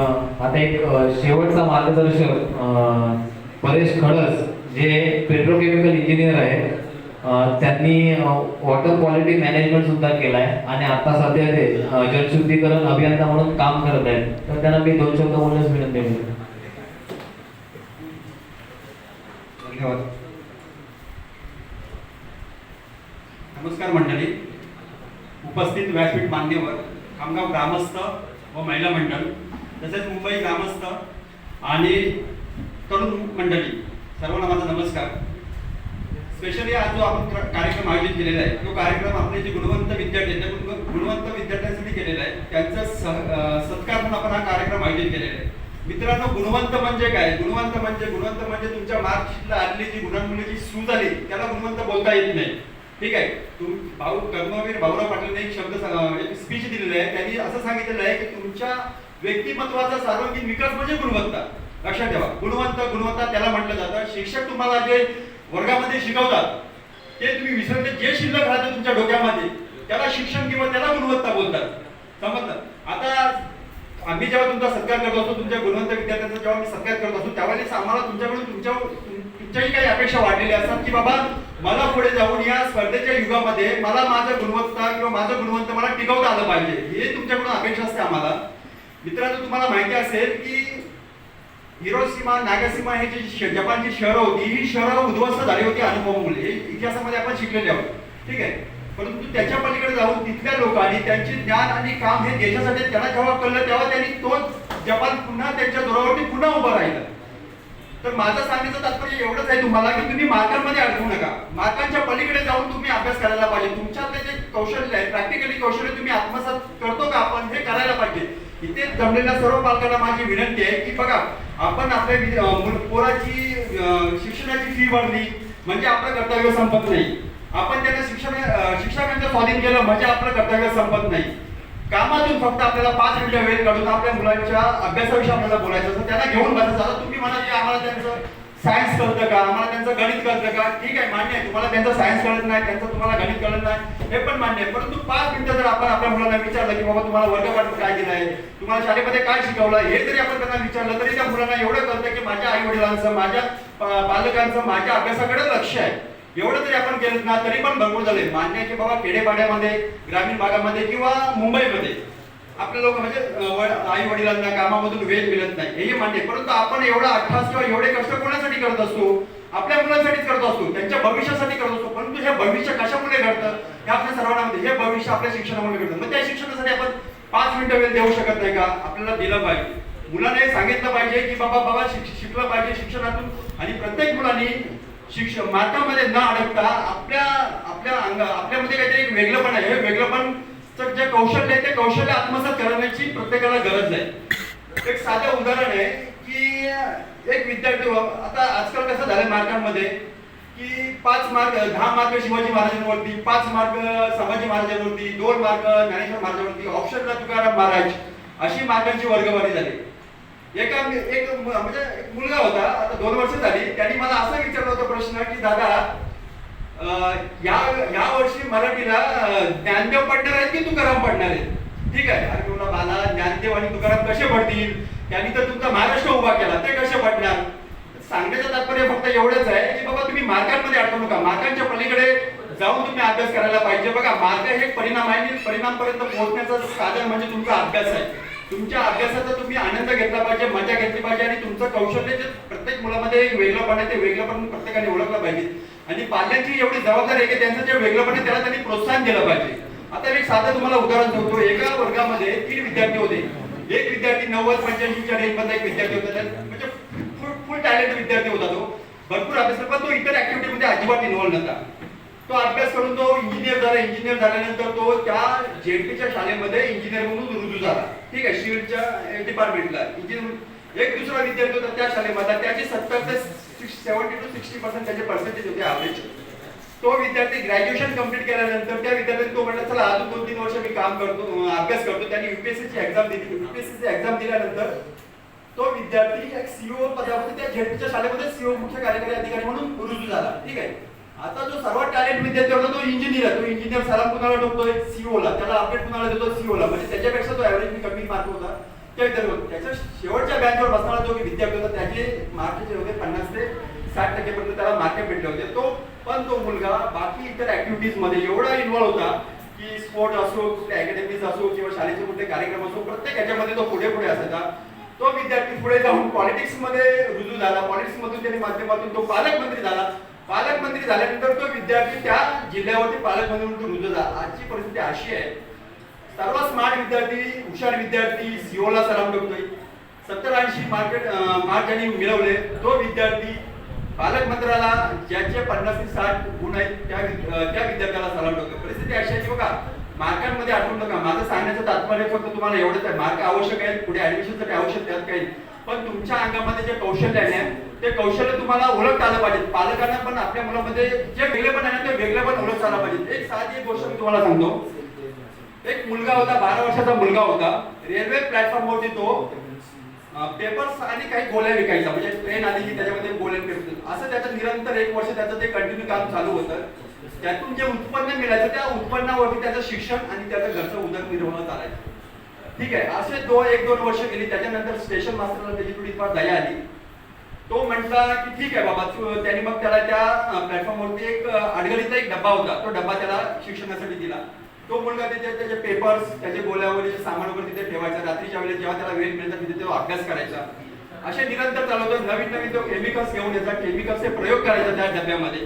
आता एक शेवटचा मार्गदर्शक परेश खडस जे पेट्रोकेमिकल इंजिनियर आहेत त्यांनी वॉटर क्वालिटी मॅनेजमेंट सुद्धा केलाय आणि आता सध्या ते जलशुद्धीकरण अभियंता म्हणून काम करत आहेत. तर त्यांना मी दोन शब्द बोलण्यास विनंती करतो धन्यवाद. नमस्कार मंडळी. उपस्थित व्यासपीठ मान्यवर खामगाव ग्रामस्थ व महिला मंडळ तसेच मुंबई ग्रामस्थ आणि तरुण मंडळी सर्वांना माझा नमस्कार. स्पेशली आज जो आपण कार्यक्रम आयोजित केलेला आहे तो कार्यक्रम आपले जे गुणवंत विद्यार्थी आहेत त्या गुणवंत विद्यार्थ्यांसाठी केलेला आहे. त्यांचा सत्कार म्हणून आपण हा कार्यक्रम आयोजित केलेला आहे. मित्रांनो गुणवंत म्हणजे काय? गुणवंत म्हणजे गुणवंत म्हणजे तुमच्या मार्कशीटला आलेली जी गुणांमुळेची सूज आली त्याला गुणवंत बोलता येत नाही. ठीक आहे? तुम भाऊ कर्मवीर भाऊराव पाटीलने एक शब्द एक स्पीच दिलेला आहे. त्यांनी असं सांगितलेलं आहे की तुमच्या व्यक्तिमत्वाचा सार्वजनिक विकास म्हणजे गुणवत्ता. लक्षात ठेवा. गुणवंत गुणवत्ता त्याला म्हटलं जातं. शिक्षक तुम्हाला जे वर्गामध्ये शिकवतात ते तुम्ही विसरले जे शिल्लक राहते तुमच्या डोक्यामध्ये त्याला शिक्षण किंवा त्याला गुणवत्ता बोलतात. समजलं? आता आम्ही जेव्हा तुमचा सत्कार करत असतो तुमच्या गुणवंत विद्यार्थ्यांचा जेव्हा मी सत्कार करत असतो त्यावेळेस आम्हाला तुमच्याकडून तुमच्या तुमच्याही काही अपेक्षा वाढलेल्या असतात की बाबा मला पुढे जाऊन या स्पर्धेच्या युगामध्ये मला माझं गुणवत्ता किंवा माझं गुणवंत मला टिकवता आलं पाहिजे. हे तुमच्याकडून अपेक्षा असते आम्हाला. मित्रांनो तुम्हाला माहिती असेल की हिरोसीमा नागासीमा हे जी जपानची शहरं होती ही शहरं उद्ध्वस्त झाली होती अनुभवामुळे. इतिहासामध्ये आपण शिकलेले आहोत. ठीक आहे? परंतु त्याच्या पलीकडे जाऊन तिथल्या लोकांनी त्यांचे ज्ञान आणि काम हे देशासाठी त्यांना जेव्हा कळलं तेव्हा त्यांनी तो जपान पुन्हा त्यांच्या जोरावरती पुन्हा उभं राहिलं. तर माझं सांगण्याचं तात्पर्य एवढंच आहे तुम्हाला की तुम्ही मार्कांमध्ये अडकू नका. मार्कांच्या पलीकडे जाऊन तुम्ही अभ्यास करायला पाहिजे. तुमच्यातले जे कौशल्य आहे प्रॅक्टिकली कौशल्य तुम्ही आत्मसात करतो का आपण हे करायला पाहिजे. इथे जमलेल्या सर्व पालकांना माझी विनंती आहे की बघा आपण आपल्या पोराची शिक्षणाची फी भरली म्हणजे आपलं कर्तव्य संपत नाही. आपण त्यांना शिक्षण शिक्षकांचं स्वाधीन केलं म्हणजे आपलं कर्तव्य संपत नाही. कामातून फक्त आपल्याला पाच मिनिटं वेळ काढून आपल्या मुलांच्या अभ्यासाविषयी आपल्याला बोलायचं असतं त्यांना घेऊन बसायचं आता तुम्ही म्हणा की आम्हाला त्यांचं सायन्स कळतं का? आम्हाला त्यांचं गणित कळतं का? ठीक आहे मान्य आहे. तुम्हाला त्यांचं सायन्स कळत नाही त्यांचं तुम्हाला गणित कळत नाही. हे पण मान्य आहे. परंतु पाच मिनिटं जर आपण आपल्या मुलांना विचारलं की बाबा तुम्हाला वर्गपाठ काय दिलं आहे तुम्हाला शाळेमध्ये काय शिकवलं? हे जरी आपण त्यांना विचारलं तरी त्या मुलांना एवढं कळतं की माझ्या आई वडिलांचं माझ्या पालकांचं माझ्या अभ्यासाकडे लक्ष आहे. एवढं जरी आपण केलं ना तरी पण भरपूर झाले मान्य आहे की बाबा खेडेपाड्यामध्ये ग्रामीण भागामध्ये किंवा मुंबईमध्ये आपले लोक म्हणजे आई वडिलांना कामामधून वेळ मिळत नाही. हेही मान्य परंतु आपण एवढा अठ्ठास किंवा एवढे कष्ट कोणासाठी करत असतो आपल्या मुलांसाठीच करत असतो त्यांच्या भविष्यासाठी करत असतो परंतु हे भविष्य कशामुळे घडतं? हे आपल्या सर्वांना म्हणजे हे भविष्य आपल्या शिक्षणामुळे घडतं. मग त्या शिक्षणासाठी आपण पाच मिनिटं वेळ देऊ शकत नाही का? आपल्याला दिलं पाहिजे. मुलाने सांगितलं पाहिजे की बाबा बाबा शिकलं पाहिजे शिक्षणातून. आणि प्रत्येक मुलांनी शिक्षण मातामध्ये न अडकता आपल्या आपल्या अंग आपल्यामध्ये काहीतरी एक वेगळंपण आहे. हे वेगळंपण जे कौशल्य आहे ते कौशल्य प्रत्येकाला गरज नाही. एक साधं उदाहरण आहे की एक विद्यार्थी हो, आता आजकाल कसं झालं मार्गांमध्ये की पाच मार्क दहा मार्क शिवाजी महाराजांवरती पाच मार्क संभाजी महाराजांवरती दोन मार्क ज्ञानेश्वर महाराजांवरती ऑप्शनला तुकाराम महाराज अशी मार्कांची वर्गवारी झाली. एका एक म्हणजे एक मुलगा होता आता दोन वर्ष झाली त्यांनी मला असं विचारलं होतं प्रश्न की दादा या या वर्षी मराठीला ज्ञानदेव पडणार आहेत की तुकाराम पडणार आहेत? ठीक आहे. अरे बाला ज्ञानदेव आणि तुकाराम कसे पडतील? त्यांनी तर तुमचा महाराष्ट्र उभा केला. ते कसे पडणार? सांगण्याचं तात्पर्य फक्त एवढंच आहे की बाबा तुम्ही मार्कांमध्ये अडकू नका. मार्कांच्या पलीकडे जाऊन तुम्ही अभ्यास करायला पाहिजे. बघा मार्ग हे परिणाम आहे आणि परिणामपर्यंत पोहोचण्याचं साधन म्हणजे तुमचा अभ्यास आहे. तुमच्या अभ्यासाचा तुम्ही आनंद घेतला पाहिजे मजा घेतली पाहिजे आणि तुमचं कौशल्य जे प्रत्येक मुलामध्ये वेगळंपण आहे ते वेगळंपण प्रत्येकाने ओळखलं पाहिजे. आणि पाल्यांची एवढी जबाबदारी आहे की त्यांचं जे वेगळंपण आहे त्याला त्यांनी प्रोत्साहन दिलं पाहिजे. आता मी एक साधं तुम्हाला उदाहरण सांगतो. एका वर्गामध्ये तीन विद्यार्थी होते. एक विद्यार्थी नव्वद पंच्याऐंशीच्या रेंजमध्ये एक विद्यार्थी होता. म्हणजे फुल फुल टॅलेंट विद्यार्थी होता तो. भरपूर अभ्यास पण तो इतर ऍक्टिव्हिटी मध्ये अजिबात इन्व्हॉल्व नव्हता. तो अभ्यास करून तो इंजिनियर झाला. इंजिनियर झाल्यानंतर तो त्या जेडपीच्या शाळेमध्ये इंजिनियर म्हणून रुजू झाला. ठीक आहे शिवच्या डिपार्टमेंटला इंजिनियर एक दुसरा विद्यार्थी होता त्या शाळेमध्ये. त्याचे सत्तर ते सेव्हन्टी टू सिक्स्टी पर्सेंट त्याचे पर्सेंटेज होते ॲव्हरेज तो विद्यार्थी ग्रॅज्युएशन कंप्लीट केल्यानंतर त्या विद्यार्थ्याने तो म्हणला चला अजून दोन तीन वर्ष मी काम करतो अभ्यास करतो. त्यांनी युपीएससी ची एक्झाम दिली. युपीएससी ची एक्झाम दिल्यानंतर तो विद्यार्थी एक सीओ पदावरती त्या झेडपीच्या शाळेमध्ये सीओ मुख्य कार्यकारी अधिकारी म्हणून रुजू झाला. ठीक आहे? आता जो सर्वात टॅलेंट विद्यार्थी होता तो इंजिनियर आहे. तो इंजिनियर सलाम कुणाला ठोकतोय? सीओला त्याला अपडेट कुणाला देतो? सीओ ला. म्हणजे त्याच्यापेक्षा तो ऍव्हरेज कमी मार्क होता. त्या विद्यार्थी त्याच्या शेवटच्या बँकवर बसणारा जो विद्यार्थी होता त्याचे मार्क जे होते पन्नास ते साठ टक्केपर्यंत त्याला मार्क भेटले होते. तो पण तो मुलगा बाकी इतर ऍक्टिव्हिटीजमध्ये एवढा इन्व्हॉल्व होता की स्पोर्ट असो कुठले अकॅडमीज असो किंवा शाळेचे कुठले कार्यक्रम असो प्रत्येक ह्याच्यामध्ये तो पुढे पुढे असायचा. तो विद्यार्थी पुढे जाऊन पॉलिटिक्समध्ये रुजू झाला. पॉलिटिक्स मधून त्याने माध्यमातून तो पालकमंत्री झाला. पालकमंत्री झाल्यानंतर तो विद्यार्थी त्या जिल्ह्यावरती पालकमंत्री म्हणून रुजू झाला. आजची परिस्थिती अशी आहे. सर्व स्मार्ट विद्यार्थी हुशार विद्यार्थी सीओला सलाम करतोय. सत्तर ऐंशी मार्केट मार्क ज्यांनी मिळवले तो विद्यार्थी पालकमंत्र्याला ज्याचे पन्नास ते साठ गुण आहेत त्या त्या विद्यार्थ्याला सलाम करतो. परिस्थिती अशी आहे की बघा मार्कांमध्ये आठवून नका माझं सांगण्याचं तात्पर्य फक्त तुम्हाला एवढंच आहे. मार्क आवश्यक आहेत पुढे ऍडमिशनसाठी आवश्यक त्यात काही पण तुमच्या अंगामध्ये जे कौशल्य आहे ते कौशल्य तुम्हाला ओळखता आलं पाहिजे. पालकांना पण आपल्या मुलामध्ये जे वेगळे पण आहे ना, ते वेगळे पण ओळखता आलं पाहिजे. एक साधी एक गोष्ट मी तुम्हाला सांगतो. एक मुलगा होता बारा वर्षाचा मुलगा होता. रेल्वे प्लॅटफॉर्मवरती तो पेपर्स आणि काही गोळ्या विकायचा म्हणजे ट्रेन आली की त्याच्यामध्ये गोळ्या पेपर असं त्याचं निरंतर एक वर्ष त्याचं ते कंटिन्यू काम चालू होतं. त्यातून जे उत्पन्न मिळायचं त्या उत्पन्नावरती त्याचं शिक्षण आणि त्याचं घरचं उदरनिर्वाह चालायचं. ठीक आहे असे दो एक दोन वर्ष गेली. त्याच्यानंतर स्टेशन मास्टरला त्याची थोडीफार दया आली. तो म्हटला की ठीक आहे बाबा त्याने त्यांनी मग त्याला त्या प्लॅटफॉर्मवरती एक अ, अडगळीचा एक डब्बा होता. तो डब्बा त्याला शिक्षणासाठी दिला. तो मुलगा त्याचे त्याचे पेपर्स त्याचे गोल्यावरीचे सामान वगैरे तिथे ठेवायचा. रात्रीच्या वेळेस जेव्हा त्याला वेळ मिळतात तिथे तो अभ्यास करायचा. असे निरंतर चालवतो. नवीन नवीन तो केमिकल्स घेऊन यायचा केमिकल्सचे प्रयोग करायचा त्या डब्यामध्ये.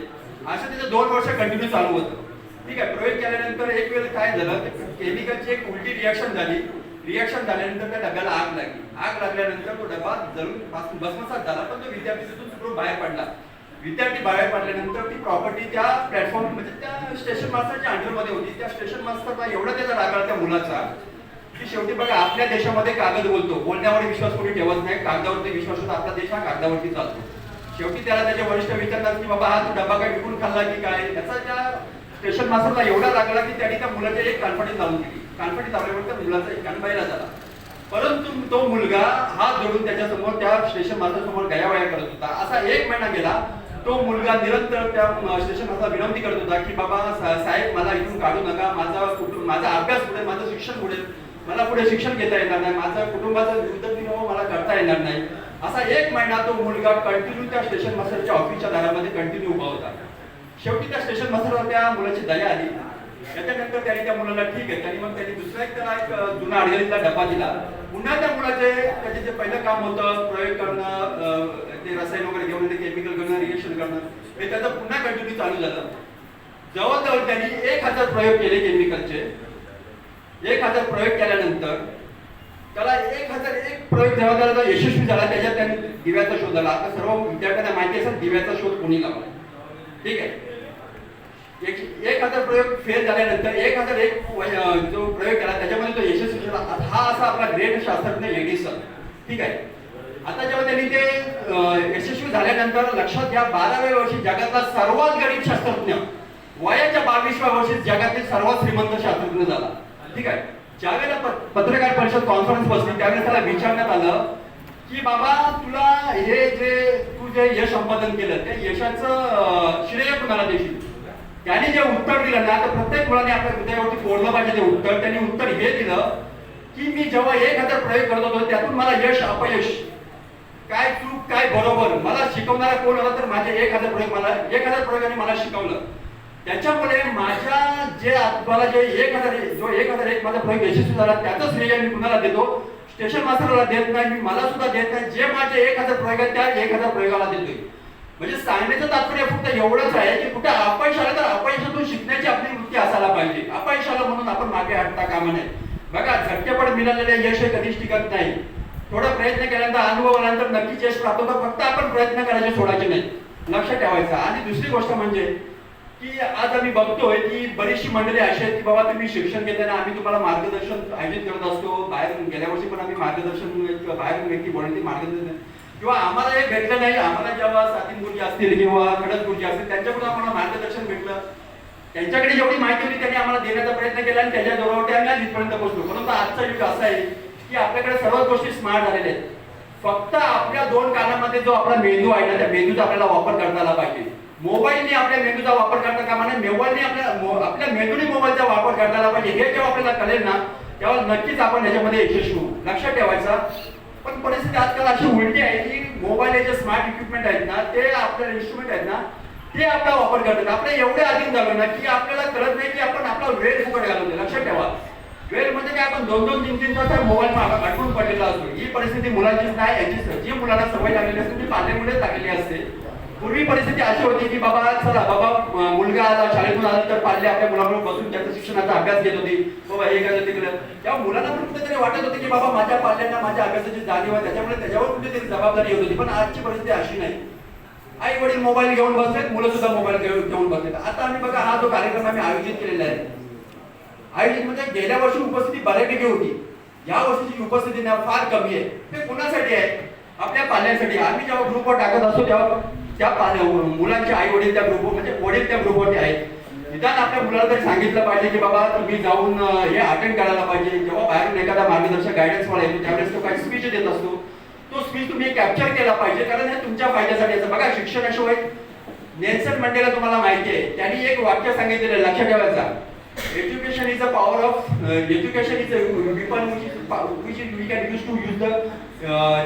असं त्याचे दोन वर्ष कंटिन्यू चालू होतं. ठीक आहे. प्रयोग केल्यानंतर एक वेळ काय झालं? केमिकलची एक उलटी रिॲक्शन झाली. रिॲक्शन झाल्यानंतर त्या डब्याला आग लागली. आग लागल्यानंतर तो डबा जळून भस्मसात झाला. पण तो विद्यार्थी तिथून बाहेर पडला. विद्यार्थी बाहेर पडल्यानंतर ती प्रॉपर्टी त्या प्लॅटफॉर्म म्हणजे त्या स्टेशन मास्टरच्या अंडरमध्ये होती. त्या स्टेशन मास्टरला एवढा त्याचा राग आला त्या मुलाचा की शेवटी बघा आपल्या देशामध्ये कागद बोलतो. बोलण्यावर विश्वास कोणी ठेवत नाही. कागदावरती विश्वास होता. आपला देश हा कागदावरती चालतो. शेवटी त्याला त्याचे वरिष्ठ विचारतात की बाबा हा तू डबा काय विकून खाल्ला की काय? त्याचा त्या स्टेशन मास्टरला एवढा लागला की त्यांनी त्या मुलाच्या एक कॉन्फिडन्स लावून दिली. कॉन्फिडन्स लावल्यावर त्या मुलाचा एक कान बाहेर झाला परंतु तो मुलगा हात जोडून त्याच्यासमोर त्या स्टेशन मास्टर समोर गयावया करत होता. असा एक महिना गेला. तो मुलगा निरंतर त्या स्टेशनला विनंती करत होता की बाबा साहेब मला इथून काढू नका. माझा कुटुंब माझा अभ्यास पुढे माझं शिक्षण पुढे. मला पुढे शिक्षण घेता येणार नाही. माझा कुटुंबाचा उदरनिर्वाह मला करता येणार नाही. असा एक महिना तो मुलगा कंटिन्यू त्या स्टेशन मास्टरच्या ऑफिसच्या दारामध्ये कंटिन्यू उभा होता. शेवटी त्या स्टेशन मास्टरवर त्या मुलाची दया आली. त्याच्यानंतर त्यांनी त्या मुलाला ठीक आहे. त्यांनी मग त्यांनी दुसरा एक त्याला एक जुना अडगळीतला डबा दिला. पुन्हा त्या मुलाचे त्याचे जे पहिलं काम होतं प्रयोग करणं ते रसायन वगैरे घेऊन ते केमिकल करणं रिएक्शन करणं हे त्याचं पुन्हा कंटिन्यू चालू झालं. जवळजवळ त्यांनी एक हजार प्रयोग केले केमिकलचे एक हजार प्रयोग केल्यानंतर त्याला एक हजार एक प्रयोग जेव्हा त्याला यशस्वी झाला त्याच्यात त्यांनी दिव्याचा शोध आला आता सर्व विद्यार्थ्यांना माहिती असेल दिव्याचा शोध कोणी लावला ठीक आहे. एक एक हजार प्रयोग फेल झाल्यानंतर एक हजार एक जो प्रयोग केला त्याच्यामध्ये तो यशस्वी झाला हा असा आपला ग्रेट शास्त्रज्ञ एडिसन ठीक आहे? आता जेव्हा त्यांनी ते यशस्वी झाल्यानंतर लक्षात घ्या बाराव्या वर्षी जगातला सर्वात गरीब शास्त्रज्ञ वयाच्या बावीसव्या वर्षी जगातील सर्वात श्रीमंत शास्त्रज्ञ झाला. ठीक आहे? ज्यावेळेला पत्रकार परिषद कॉन्फरन्स बसली त्यावेळेस त्याला विचारण्यात आलं की बाबा तुला हे जे तू जे यश संपादन केलं त्या यशाचं श्रेय कुणाला देशील? त्याने जे उत्तर दिलं ना तर प्रत्येक मुलाने आपल्या हृदयावरती कोरलं पाहिजे ते उत्तर. त्यांनी उत्तर हे दिलं की मी जेव्हा एक हजार प्रयोग करत होतो त्यातून मला यश अपयश काय चूक काय बरोबर मला शिकवणारा कोण होता तर माझे एक हजार प्रयोग मला एक हजार प्रयोगाने मला शिकवलं. त्याच्यामुळे माझ्या जे मला जे एक हजार जो एक हजार एक माझा प्रयोग यशस्वी झाला त्याचं श्रेय मी कुणाला देतो? स्टेशन मास्टरला देत नाही मी मला सुद्धा देत नाही. जे माझे एक हजार प्रयोग आहेत त्या एक हजार प्रयोगाला देतोय. म्हणजे सांगण्याचं तात्पर्य फक्त एवढंच आहे की कुठे अपयश आलं तर अपयशातून शिकण्याची आपली वृत्ती असायला पाहिजे. अपयश आलं म्हणून आपण मागे हटता कामा नये. बघा झटकेपट मिळालेले यश हे कधीच टिकत नाही. थोडा प्रयत्न केल्यानंतर अनुभव आल्यानंतर नक्कीच यश प्राप्त होतं. फक्त आपण प्रयत्न करायचे सोडायचे नाही. लक्ष ठेवायचं. आणि दुसरी गोष्ट म्हणजे की आज आम्ही बघतोय की बरीचशी मंडळी अशी आहेत की बाबा तुम्ही शिक्षण घेताना आम्ही तुम्हाला मार्गदर्शन आयोजित करत असतो. बाहेर गेल्या वर्षी पण आम्ही मार्गदर्शन किंवा बाहेर व्यक्ती बोलण्याची मार्गदर्शन किंवा आम्हाला हे भेटलं नाही आम्हाला जेव्हा सातीन गुरुजी असतील किंवा खडक गुरुजी असतील त्यांच्याकडून आम्हाला मार्गदर्शन भेटलं. त्यांच्याकडे जेवढी माहिती होती त्यांनी आम्हाला देण्याचा प्रयत्न केला आणि त्याच्या जोरावरती आम्ही आज इथपर्यंत पोहोचलो. परंतु आजचा युग असा आहे की आपल्याकडे सर्वच गोष्टी स्मार्ट झालेल्या आहेत. फक्त आपल्या दोन कानामध्ये जो आपला मेंदू आहे ना त्या मेंदूचा आपल्याला वापर करता आला पाहिजे. मोबाईलने आपल्या मेंदूचा वापर करता कामा नये मोबाईलने आपल्या आपल्या मेंदूने मोबाईलचा वापर करता आला पाहिजे. हे जेव्हा आपल्याला कळेल ना तेव्हा नक्कीच आपण याच्यामध्ये यशस्वी होऊ. लक्षात ठेवायचा पण परिस्थिती आजकाल अशी उलटी आहे की मोबाईल जे स्मार्ट इक्विपमेंट आहेत ना ते आपल्या इन्स्ट्रुमेंट आहेत ना ते आपला वापर करतात. आपण एवढे अधीन झालो ना की आपल्याला कळत नाही की आपण आपला वेळ फुकट घालवतो लक्षात ठेवा. वेळ म्हणजे काय? आपण दोन दोन तीन तीन तास मोबाईल अडकून पडलेला असतो. ही परिस्थिती मुलांचीच नाही याचीच जी मुलांना सवय लागलेली असते ती पाल्यामुळे लागलेली असते. पूर्वी परिस्थिती अशी होती की बाबा चला बाबा मुलगा आला शाळेतून आला तर पाल्य आपल्या मुलाबरोबर बसून त्याचा शिक्षणाचा अभ्यास घेत होती. बाबा हे करत तिकडं केलं तेव्हा मुलांना पण कुठेतरी वाटत होते की बाबा माझ्या पाल्यांना माझ्या अभ्यासाची जाणीव आहे. त्याच्यामुळे त्याच्यावर कुठेतरी जबाबदारी येत होती. पण आजची परिस्थिती अशी नाही. आई वडील मोबाईल घेऊन बसलेत मुलं सुद्धा मोबाईल घेऊन घेऊन बसलेत. आता आम्ही बघा हा जो कार्यक्रम आम्ही आयोजित केलेला आहे. आयोजित म्हणजे गेल्या वर्षी उपस्थिती बऱ्यापैकी होती. या वर्षीची उपस्थिती ना फार कमी आहे. ते कुणासाठी आहे? आपल्या पाल्यांसाठी आम्ही जेव्हा ग्रुपवर टाकत असतो तेव्हा त्या मुलांचे आई वडील त्या ग्रुप म्हणजे वडील त्या ग्रुपवरती आहेत. निदान आपल्या मुलाला तरी सांगितलं पाहिजे की बाबा तुम्ही जाऊन हे अटेंड करायला पाहिजे. जेव्हा बाहेरून एखादा मार्गदर्शक गायडन्स मला येतो त्यावेळेस तो काही स्पीच देत असतो. तो स्पीच तुम्ही कॅप्चर केला पाहिजे कारण हे तुमच्या फायद्यासाठी असं बघा शिक्षणाशिवाय नेल्सन मंडेला तुम्हाला माहिती आहे. त्यांनी एक वाक्य सांगितलेलं लक्षात ठेवायचा. Education is a power of education is a weapon which we can use to use the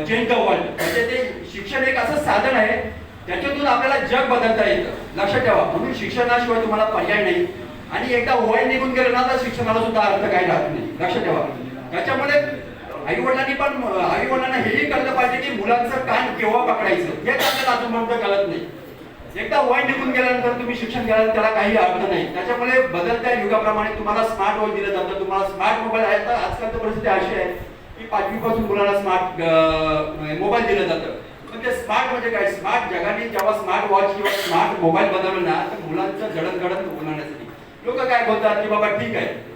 change the world म्हणजे ते शिक्षण एक असं साधन आहे त्याच्यातून आपल्याला जग बदलता येतं. लक्षात ठेवा म्हणून शिक्षणाशिवाय तुम्हाला पर्याय नाही. आणि एकदा वय निघून गेलं ना तर शिक्षणाला सुद्धा अर्थ काही राहत नाही. लक्षात ठेवा. त्याच्यामुळे आई वडिलांनी पण आई वडिलांना हेही कळलं पाहिजे की मुलांचं कान केव्हा पकडायचं? हे आपल्याला अजूनपर्यंत कळत नाही. एकदा वय निघून गेल्यानंतर तुम्ही शिक्षण घ्यायला त्याला काही अर्थ नाही. त्याच्यामुळे बदलत्या युगाप्रमाणे तुम्हाला स्मार्ट वॉच दिलं जातं. तुम्हाला स्मार्ट मोबाईल आहे तर आजकाल तर परिस्थिती अशी आहे की पाचवीपासून मुलाला स्मार्ट मोबाईल दिलं जातं. म्हणजे स्मार्ट म्हणजे काय? स्मार्ट जगाने जेव्हा स्मार्ट वॉच किंवा स्मार्ट मोबाईल बनवलं ना तर मुलांचं जडणघडण होण्यासाठी लोक काय बोलतात की बाबा ठीक आहे.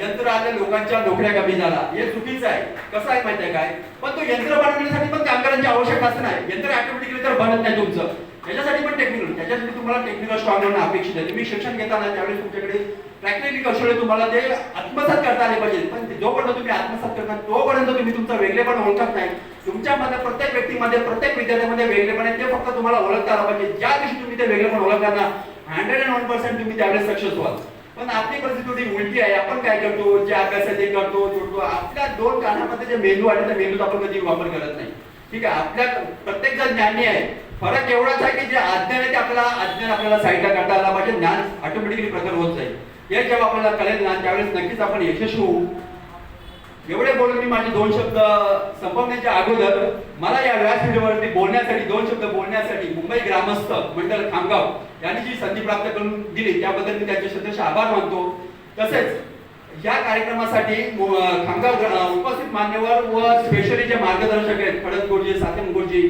यंत्र आलं लोकांच्या नोकऱ्या कमी झाला. हे चुकीचं आहे. कसं आहे माहिती आहे काय? पण तो यंत्र बनवण्यासाठी पण कामगारांची आवश्यकता असं नाही. यंत्र ऑटोमॅटिकली तर बनत नाही तुमचं. त्याच्यासाठी पण टेक्निकल त्याच्यासाठी तुम्हाला टेक्निकल स्ट्रॉंग होणं अपेक्षित आहे. तुम्ही शिक्षण घेताना त्यावेळेस तुमच्याकडे प्रॅक्टिकली कौशल्य तुम्हाला ते आत्मसात करता आले पाहिजे. पण जोपर्यंत तुम्ही आत्मसात करता तोपर्यंत तुम्ही तुमचं वेगळेपण ओळखत नाही. तुमच्यामध्ये प्रत्येक व्यक्तीमध्ये प्रत्येक विद्यार्थ्यामध्ये वेगळेपण आहे. ते फक्त तुम्हाला ओळखता आलं पाहिजे. ज्या दिवशी तुम्ही ते वेगळेपण ओळखता ना हंड्रेड अँड वन पर्सेंट तुम्ही त्यावेळेस सक्सेस व्हाल. पण आपली परिस्थिती थोडी उलटी आहे. आपण काय करतो? जे अभ्यास आहे ते करतो जोडतो आपल्या दोन कानामध्ये जे मेंदू आहे त्या मेंदूचा आपण कधी वापर करत नाही. ठीक आहे. आपल्या प्रत्येक जण ज्ञानी आहे. फरक एवढाच आहे की जे अज्ञान आहे ते आपल्याला अज्ञान आपल्याला साईडला करता आला पाहिजे. ज्ञान ऑटोमॅटिकली प्रकट होत जाईल. हे जेव्हा आपल्याला कळेल ज्ञान त्यावेळेस नक्कीच आपण यशस्वी होऊ. एवढे बोलून मी माझे दोन शब्द संपवण्याच्या अगोदर मला या व्यासपीठावरती बोलण्यासाठी दोन शब्द बोलण्यासाठी मुंबई ग्रामस्थ मंडळ खामगाव यांनी जी संधी प्राप्त करून दिली त्याबद्दल मी त्यांचे सदस्य आभार मानतो. तसेच या कार्यक्रमासाठी खामगाव उपस्थित मान्यवर व स्पेशली जे मार्गदर्शक आहेत खडक गोडजी सातम गोडजी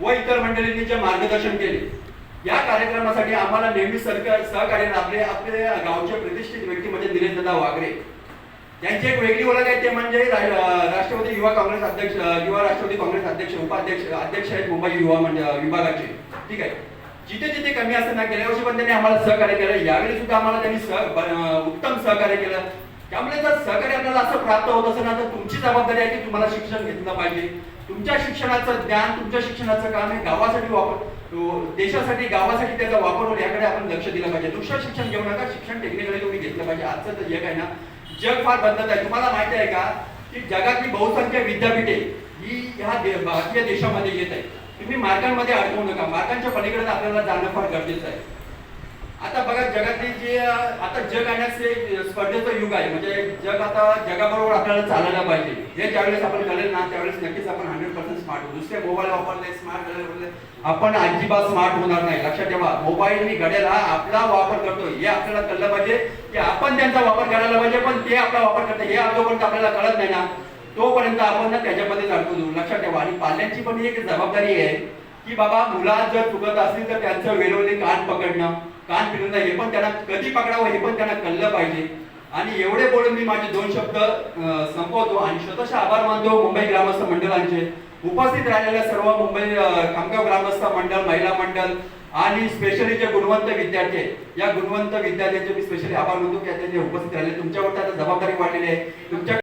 व इतर मंडळींनी जे मार्गदर्शन केले. या कार्यक्रमासाठी आम्हाला नेहमी सरकार सहकार्य लाभले आपले गावचे प्रतिष्ठित व्यक्ती म्हणजे निलेश दादा वागरे. त्यांची एक वेगळी ओळख आहे ते म्हणजे राष्ट्रवादी युवा काँग्रेस अध्यक्ष युवा राष्ट्रवादी काँग्रेस अध्यक्ष उपाध्यक्ष अध्यक्ष आहेत मुंबई युवा विभागाचे. ठीक आहे? जिथे जिथे कमी असताना गेल्या वर्षी पण त्यांनी आम्हाला सहकार्य केलं. यावेळी सुद्धा आम्हाला त्यांनी सह उत्तम सहकार्य केलं. त्यामुळे जर सहकार्य आपल्याला असं प्राप्त होत असेल ना तर तुमची जबाबदारी आहे की तुम्हाला शिक्षण घेतलं पाहिजे. तुमच्या शिक्षणाचं ज्ञान तुमच्या शिक्षणाचं काम हे गावासाठी वापर तो देशासाठी गावासाठी त्याचा वापर होईल याकडे आपण लक्ष दिलं पाहिजे. दुसरं शिक्षण घेऊ नका शिक्षण टेक्निकली तुम्ही घेतलं पाहिजे. आजचं तर जग आहे ना जग फार बदलत आहे. तुम्हाला माहिती आहे का की जगातली बहुसंख्य विद्यापीठे ही ह्या दे- भारतीय देशामध्ये येत आहे तुम्ही मार्कांमध्ये अडकवू नका. मार्कांच्या पलीकडे आपल्याला जाणं फार गरजेचं आहे. आता बघा जगातली जे आता जग आणण्याचे स्पर्धेचं युग आहे म्हणजे जग आता जगाबरोबर आपल्याला चालायला पाहिजे. जे ज्यावेळेस आपण करेल ना त्यावेळेस नक्कीच आपण हंड्रेड पर्सेंट स्मार्ट होऊ. दुसरे मोबाईल वापरले स्मार्ट वापरले आपण अजिबात स्मार्ट होणार नाही. लक्षात ठेवा मोबाईल आणि घड्याला आपला वापर करतो हे आपल्याला कळलं पाहिजे की आपण त्यांचा वापर करायला पाहिजे पण ते आपला वापर करते हे आजोपर्यंत आपल्याला कळत नाही ना. तोपर्यंत आपण ना त्याच्यामध्ये अडकू देऊ लक्षात ठेवा. आणि पाल्यांची पण ही एक जबाबदारी आहे की बाबा मुला जर चुकत असतील तर त्यांचं वेळोवेळी कान पकडणं. कान फिरवणं हे पण त्यांना कधी पकडावं हे पण त्यांना कळलं पाहिजे. आणि एवढे बोलून मी माझे दोन शब्द संपवतो आणि स्वतःचे आभार मानतो मुंबई ग्रामस्थ मंडळांचे. उपस्थित राहिलेल्या सर्व मुंबई खामगाव ग्रामस्थ मंडळ महिला मंडळ आणि स्पेशली जे गुणवंत विद्यार्थी आहेत या गुणवंत विद्यार्थ्यांचे मी स्पेशली आभार मानतो की त्यांनी उपस्थित राहिले. तुमच्यावर आता जबाबदारी वाढलेली आहे. तुमच्या